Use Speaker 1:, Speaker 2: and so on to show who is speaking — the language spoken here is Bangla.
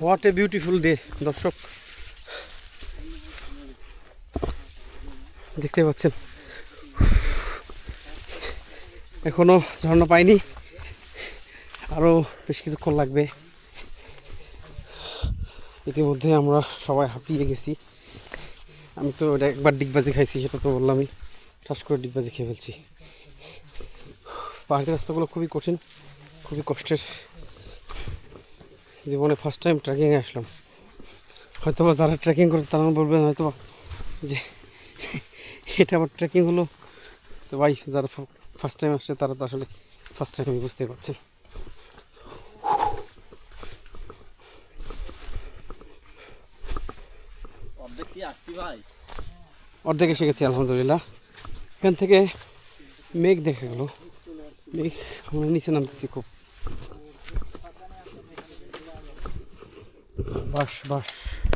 Speaker 1: হোয়াট এ বিউটিফুল ডে দর্শক। দেখতে পাচ্ছেন? এখনও ঝর্ণা পাইনি। আরও বেশ কিছুক্ষণ লাগবে। ইতিমধ্যে আমরা সবাই হাঁপিয়ে গেছি। আমি তো একবার ডিগবাজি খাইছি, সেটা তো বললামই। ঠাস করে ডিগবাজি খেয়ে ফেলছি। পাহাড়ি রাস্তাগুলো খুবই কঠিন, খুবই কষ্টের। জীবনে ফার্স্ট টাইম ট্রেকিংয়ে আসলাম। হয়তো বা যারা ট্রেকিং করে তারা বলবেন হয়তো যে এটা আমার ট্রেকিং হলো। তো ভাই যারা ফার্স্ট টাইম আসছে তারা তো আসলে ফার্স্ট টাইম আমি বুঝতে পারছি।
Speaker 2: অর্ধেক
Speaker 1: এসে গেছি আলহামদুলিল্লাহ। এখান থেকে মেঘ দেখা গেল। মেঘ আমরা নিচে নামতেছি খুব। Baş baş.